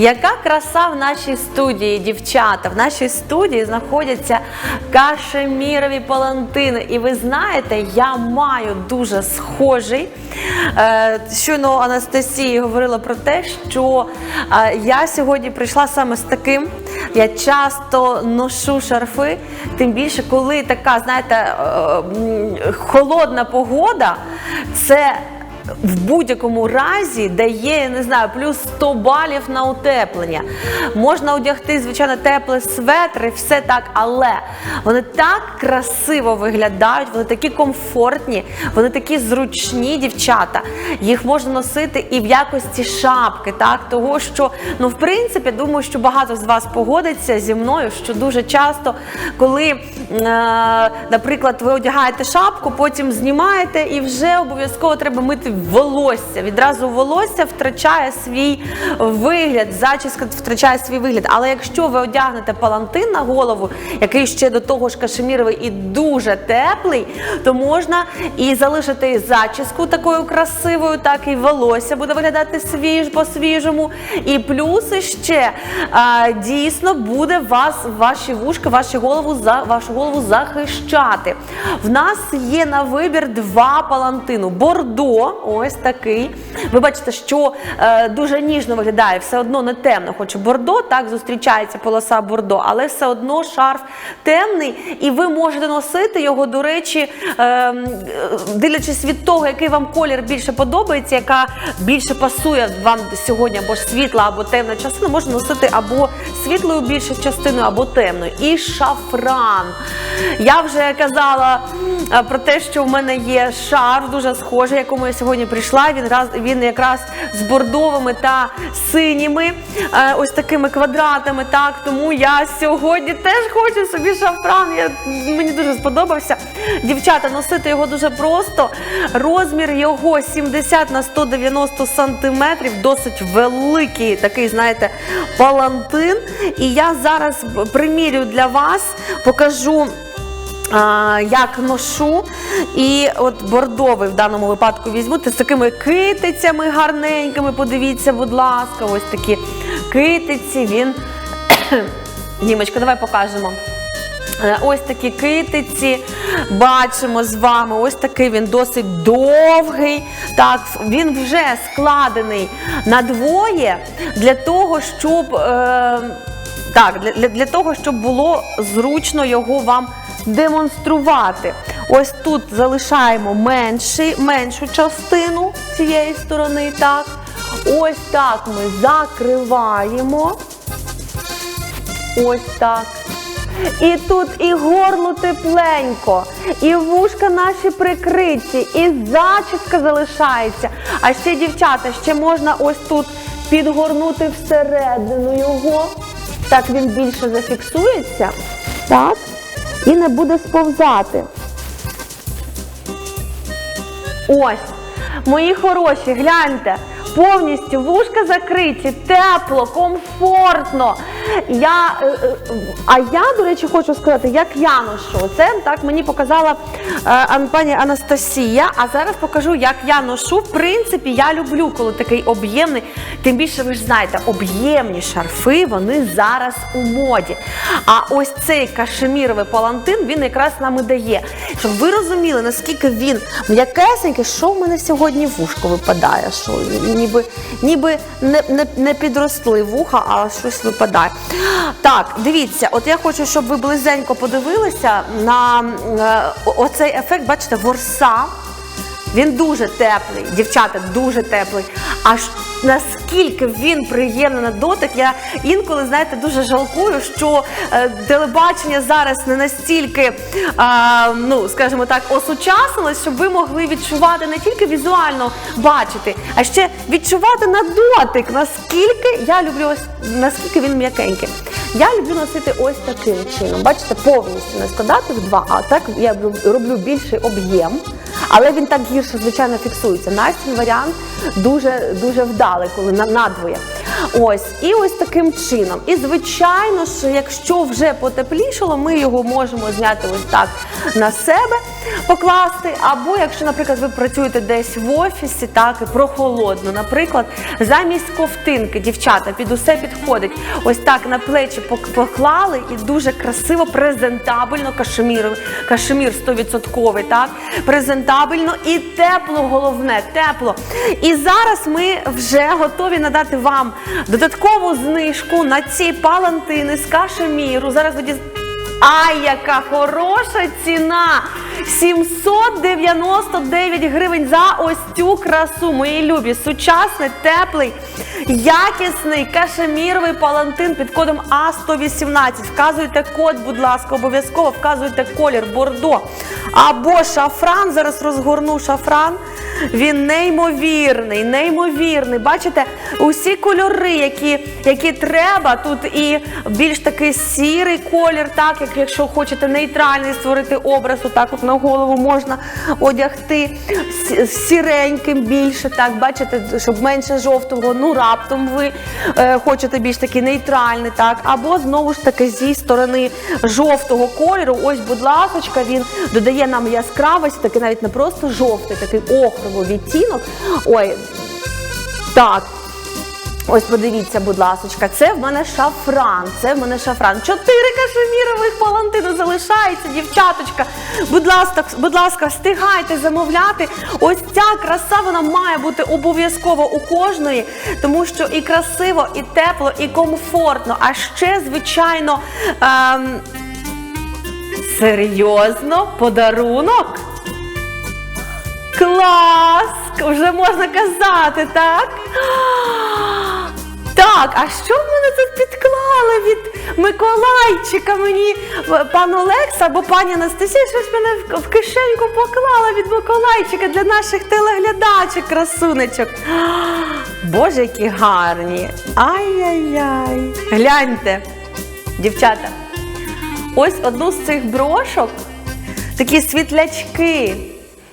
Яка краса в нашій студії, дівчата? В нашій студії знаходяться кашемірові палантини. І ви знаєте, я маю дуже схожий. Е, Щойно Анастасія говорила про те, що е, я сьогодні прийшла саме з таким. Я часто ношу шарфи, тим більше, коли така, знаєте, е, холодна погода, це в будь-якому разі дає, я не знаю, плюс 100 балів на утеплення. Можна одягти, звичайно, теплі светри, все так, але вони так красиво виглядають, вони такі комфортні, вони такі зручні, дівчата. Їх можна носити і в якості шапки, так того, що ну, в принципі, думаю, що багато з вас погодиться зі мною, що дуже часто, коли, е, наприклад, ви одягаєте шапку, потім знімаєте і вже обов'язково треба мити волосся. Відразу волосся втрачає свій вигляд, зачіска втрачає свій вигляд. Але якщо ви одягнете палантин на голову, який ще до того ж кашеміровий і дуже теплий, то можна і залишити зачіску такою красивою, так і волосся буде виглядати свіж по-свіжому. І плюс ще а, дійсно буде вас, ваші вушки, ваші голову за вашу голову захищати. В нас є на вибір два палантину. Бордо, ось такий. Ви бачите, що е, дуже ніжно виглядає, все одно не темно, хоч бордо, так зустрічається полоса бордо, але все одно шарф темний, і ви можете носити його, до речі, е, дивлячись від того, який вам колір більше подобається, яка більше пасує вам сьогодні, або ж світла, або темна частина, можна носити або світлою більше частиною, або темною. І шафран. Я вже казала е, про те, що в мене є шарф дуже схожий, якому я сьогодні прийшла. Він раз він якраз з бордовими та синіми, е, ось такими квадратами. Так, тому я сьогодні теж хочу собі шафран. Я, мені дуже сподобався. Дівчата, носити його дуже просто. Розмір його 70 на 190 сантиметрів, досить великий такий, знаєте, палантин. І я зараз примірю для вас, покажу. Як ношу, і от бордовий в даному випадку візьму з такими китицями гарненькими. Подивіться, будь ласка, ось такі китиці. Він Німочка, давай покажемо. Е, Ось такі китиці бачимо з вами. Ось такий він досить довгий. Так, він вже складений на двоє для того, щоб е, так, для, для, того, щоб було зручно його вам демонструвати. Ось тут залишаємо менший, меншу частину цієї сторони. Так. Ось так ми закриваємо. Ось так. І тут і горло тепленько, і вушка наші прикриті, і зачіска залишається. А ще, дівчата, ще можна ось тут підгорнути всередину його. Так він більше зафіксується. Так. І не буде сповзати. Ось. Мої хороші, гляньте, повністю вушка закриті, тепло, комфортно. Я, е, е, а я, до речі, хочу сказати, як я ношу. Це так мені показала е, пані Анастасія. А зараз покажу, як я ношу. В принципі, я люблю, коли такий об'ємний. Тим більше, ви ж знаєте, об'ємні шарфи вони зараз у моді. А ось цей кашеміровий палантин він якраз нам і дає. Щоб ви розуміли, наскільки він м'якесенький, що в мене сьогодні вушко випадає. Що ніби, ніби не, не, не підросли вуха, а щось випадає. Так, дивіться, от я хочу, щоб ви близенько подивилися на е, оцей ефект, бачите, ворса. Він дуже теплий, дівчата, дуже теплий. Аж наскільки він приємний на дотик, я інколи, знаєте, дуже жалкую, що е, телебачення зараз не настільки, а, ну, скажімо так, осучаснилось, щоб ви могли відчувати не тільки візуально бачити, а ще відчувати на дотик, наскільки я люблю ось наскільки він м'якенький. Я люблю носити ось таким чином. Бачите, повністю не складати в два, а так я роб- роблю більший об'єм. Але він так гірше, звичайно, фіксується. Настін варіант дуже дуже вдалий, коли на надвоє. Ось, і ось таким чином. І звичайно ж, якщо вже потеплішало, ми його можемо зняти ось так на себе, покласти. Або якщо, наприклад, ви працюєте десь в офісі, так і прохолодно, наприклад, замість ковтинки, дівчата, під усе підходить. Ось так на плечі поклали і дуже красиво, презентабельно, кашемір, кашемір 100%, так, презентабельно і тепло, головне, тепло. І зараз ми вже готові надати вам додаткову знижку на ці палантини з кашеміру. Зараз ви діз- Ай, яка хороша ціна! 799 гривень за ось цю красу, мої любі. Сучасний, теплий, якісний кашеміровий палантин під кодом А118. Вказуйте код, будь ласка, обов'язково вказуйте колір бордо. Або шафран. Зараз розгорну шафран. Він неймовірний, неймовірний. Бачите, усі кольори, які, які треба. Тут і більш такий сірий колір, так, як якщо хочете нейтральний створити образ, отак от на голову можна одягти сіреньким більше, так, бачите, щоб менше жовтого, ну раптом ви е, хочете більш такий нейтральний, так, або знову ж таки зі сторони жовтого кольору, ось, будь ласочка, він додає нам яскравість, такий навіть не просто жовтий, такий охровий відтінок. Ой, так. Ось подивіться, будь ласочка, це в мене шафран. Це в мене шафран. Чотири кашемірових палантину залишається, дівчаточка. Будь ласка, будь ласка, встигайте замовляти. Ось ця краса вона має бути обов'язково у кожної, тому що і красиво, і тепло, і комфортно. А ще, звичайно, ем, серйозно подарунок. Клас! Вже можна казати, так? Так, а що мене тут підклали від Миколайчика? Мені е, пан Олекса або пані Анастасія щось мене в- в кишеньку поклала від Миколайчика для наших телеглядачок, красунечок. Боже, які гарні! Ай-яй-яй! Гляньте, дівчата, ось одну з цих брошок, такі світлячки.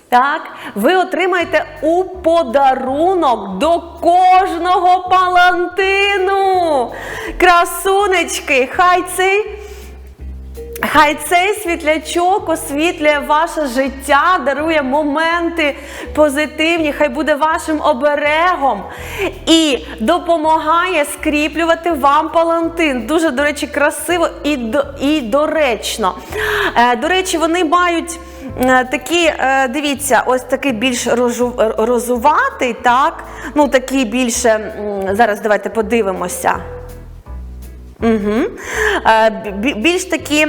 Так, ви отримаєте у подарунок до кожного палантину. Красунечки, хай цей. Хай цей світлячок освітлює ваше життя, дарує моменти позитивні, хай буде вашим оберегом і допомагає скріплювати вам палантин. Дуже, до речі, красиво і, і доречно. Е, До речі, вони мають такі, е, дивіться, ось такий більш розуватий, так? Ну, такий більше, зараз давайте подивимося. Угу. Більш такі,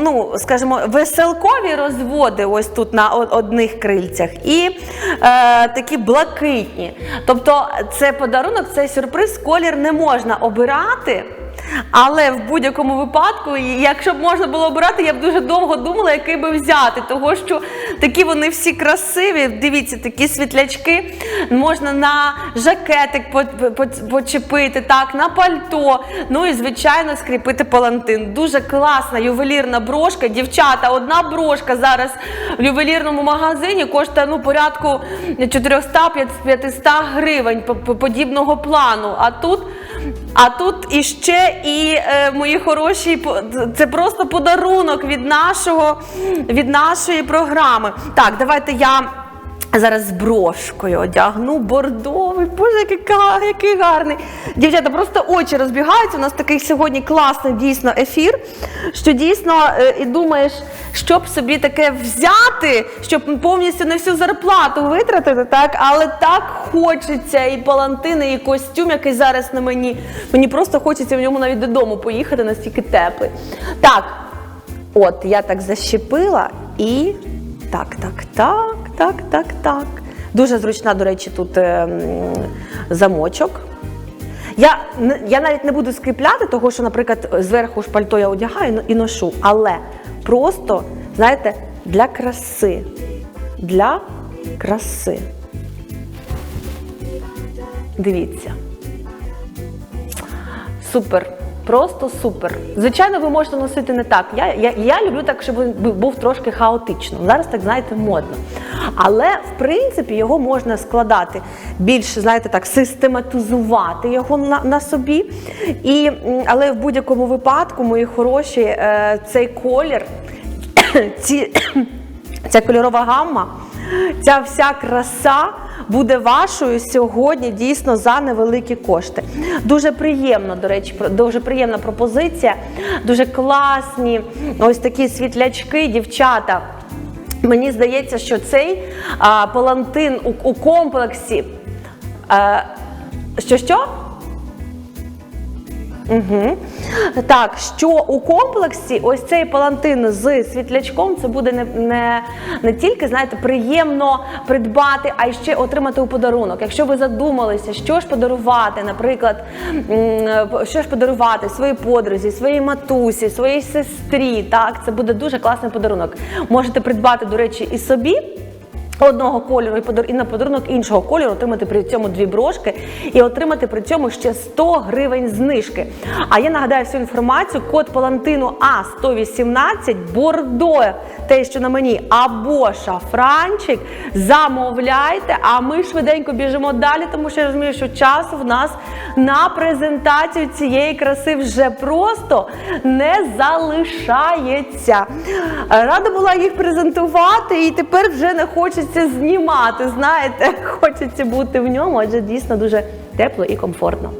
ну, скажімо, веселкові розводи ось тут на одних крильцях і е, такі блакитні. Тобто це подарунок, це сюрприз, колір не можна обирати. Але в будь-якому випадку, якщо б можна було обирати, я б дуже довго думала, який би взяти. Того що такі вони всі красиві. Дивіться, такі світлячки можна на жакетик по- по- почепити, так, на пальто. Ну і звичайно скріпити палантин. Дуже класна ювелірна брошка. Дівчата, одна брошка зараз в ювелірному магазині коштує ну, порядку 400-500 гривень по- по- подібного плану. А тут, а тут іще і е, мої хороші, це просто подарунок від нашого від нашої програми. Так, давайте я. Зараз з брошкою одягну бордовий. Боже, який, який гарний. Дівчата, просто очі розбігаються. У нас такий сьогодні класний дійсно ефір. Що дійсно е, і думаєш, щоб собі таке взяти, щоб повністю на всю зарплату витратити, так? Але так хочеться і палантини, і костюм, який зараз на мені. Мені просто хочеться в ньому навіть додому поїхати, настільки теплий. Так, От, я так защепила і так, так, так, так, так, так. Дуже зручна, до речі, тут е, замочок. Я, я навіть не буду скріпляти, того що, наприклад, зверху ж пальто я одягаю і ношу. Але просто, знаєте, для краси. Для краси. Дивіться. Супер. Просто супер. Звичайно, ви можете носити не так. Я, я, я люблю так, щоб був трошки хаотично. Зараз так, знаєте, модно. Але в принципі його можна складати більш, знаєте, так, систематизувати його на, на собі. І, але в будь-якому випадку, мої хороші, е, цей колір, ці, ця кольорова гамма, ця вся краса буде вашою сьогодні дійсно за невеликі кошти. Дуже приємно, до речі, дуже приємна пропозиція, дуже класні ось такі світлячки, дівчата. Мені здається, що цей а, палантин у, у комплексі. А, що що? Угу. Так, що у комплексі ось цей палантин з світлячком це буде не, не, не тільки, знаєте, приємно придбати, а й ще отримати у подарунок. Якщо ви задумалися, що ж подарувати, наприклад, що ж подарувати своїй подрузі, своїй матусі, своїй сестрі, так, це буде дуже класний подарунок. Можете придбати, до речі, і собі одного кольору і на подарунок іншого кольору отримати при цьому дві брошки і отримати при цьому ще 100 гривень знижки. А я нагадаю всю інформацію: код палантину А 118 Бордо, те, що на мені, або шафранчик. Замовляйте, а ми швиденько біжимо далі, тому що я розумію, що часу в нас на презентацію цієї краси вже просто не залишається. Рада була їх презентувати, і тепер вже не хочеться знімати. Знаєте, хочеться бути в ньому, адже дійсно дуже тепло і комфортно.